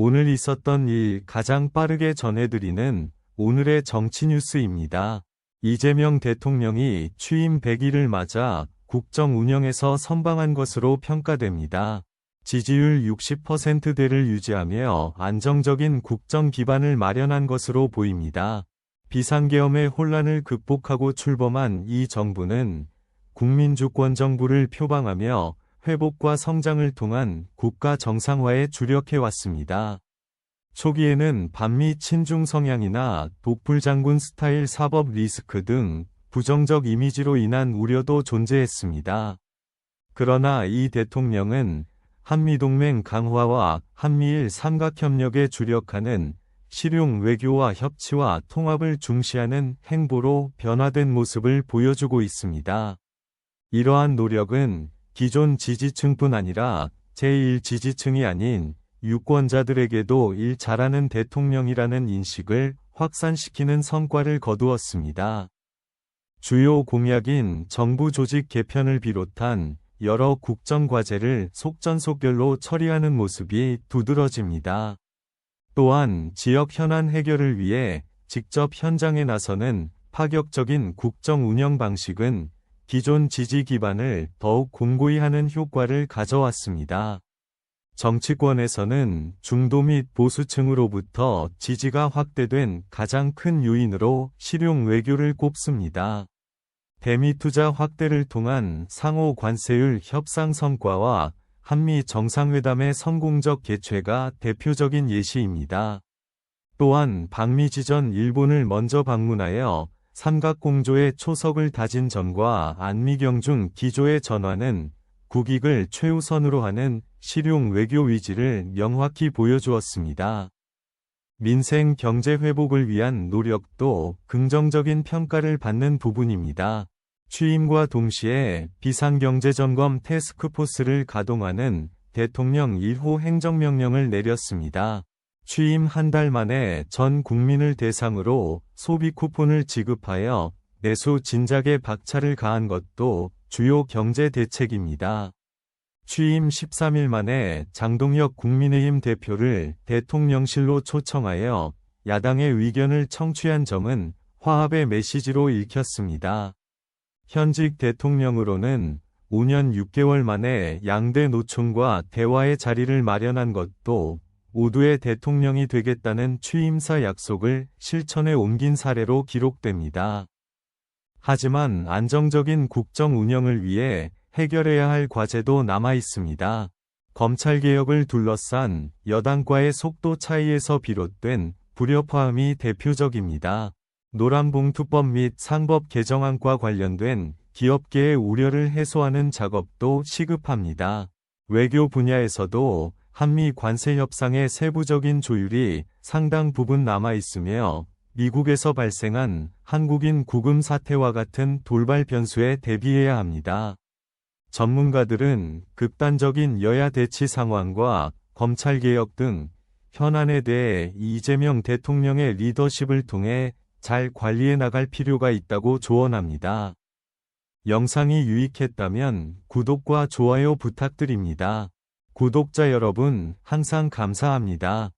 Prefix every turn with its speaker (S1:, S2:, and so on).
S1: 오늘 있었던 일 가장 빠르게 전해드리는 오늘의 정치 뉴스입니다. 이재명 대통령이 취임 100일을 맞아 국정 운영에서 선방한 것으로 평가됩니다. 지지율 60%대를 유지하며 안정적인 국정 기반을 마련한 것으로 보입니다. 비상계엄의 혼란을 극복하고 출범한 이 정부는 국민주권 정부를 표방하며 회복과 성장을 통한 국가 정상화에 주력해왔습니다. 초기에는 반미 친중 성향이나 독불 장군 스타일 사법 리스크 등 부정적 이미지로 인한 우려도 존재했습니다. 그러나 이 대통령은 한미동맹 강화와 한미일 삼각협력에 주력하는 실용 외교와 협치와 통합을 중시하는 행보로 변화된 모습을 보여주고 있습니다. 이러한 노력은 기존 지지층뿐 아니라 제1 지지층이 아닌 유권자들에게도 일 잘하는 대통령이라는 인식을 확산시키는 성과를 거두었습니다. 주요 공약인 정부 조직 개편을 비롯한 여러 국정과제를 속전속결로 처리하는 모습이 두드러집니다. 또한 지역 현안 해결을 위해 직접 현장에 나서는 파격적인 국정 운영 방식은 기존 지지 기반을 더욱 공고히 하는 효과를 가져왔습니다. 정치권에서는 중도 및 보수층으로부터 지지가 확대된 가장 큰 요인으로 실용 외교를 꼽습니다. 대미 투자 확대를 통한 상호 관세율 협상 성과와 한미 정상회담의 성공적 개최가 대표적인 예시입니다. 또한 방미 지 전 일본을 먼저 방문하여 삼각공조의 초석을 다진 점과 안미경 중 기조의 전환은 국익을 최우선으로 하는 실용 외교 위지를 명확히 보여주었습니다. 민생 경제 회복을 위한 노력도 긍정적인 평가를 받는 부분입니다. 취임과 동시에 비상경제점검 테스크포스를 가동하는 대통령 1호 행정명령을 내렸습니다. 취임 한 달 만에 전 국민을 대상으로 소비 쿠폰을 지급하여 내수 진작에 박차를 가한 것도 주요 경제 대책입니다. 취임 13일 만에 장동혁 국민의힘 대표를 대통령실로 초청하여 야당의 의견을 청취한 점은 화합의 메시지로 읽혔습니다. 현직 대통령으로는 5년 6개월 만에 양대 노총과 대화의 자리를 마련한 것도 모두의 대통령이 되겠다는 취임사 약속을 실천에 옮긴 사례로 기록됩니다. 하지만 안정적인 국정 운영을 위해 해결해야 할 과제도 남아 있습니다. 검찰개혁을 둘러싼 여당과의 속도 차이에서 비롯된 불협화음이 대표적입니다. 노란봉투법 및 상법 개정안과 관련된 기업계의 우려를 해소하는 작업도 시급합니다. 외교 분야에서도 한미 관세 협상의 세부적인 조율이 상당 부분 남아 있으며 미국에서 발생한 한국인 구금 사태와 같은 돌발 변수에 대비해야 합니다. 전문가들은 극단적인 여야 대치 상황과 검찰개혁 등 현안에 대해 이재명 대통령의 리더십을 통해 잘 관리해 나갈 필요가 있다고 조언합니다. 영상이 유익했다면 구독과 좋아요 부탁드립니다. 구독자 여러분 항상 감사합니다.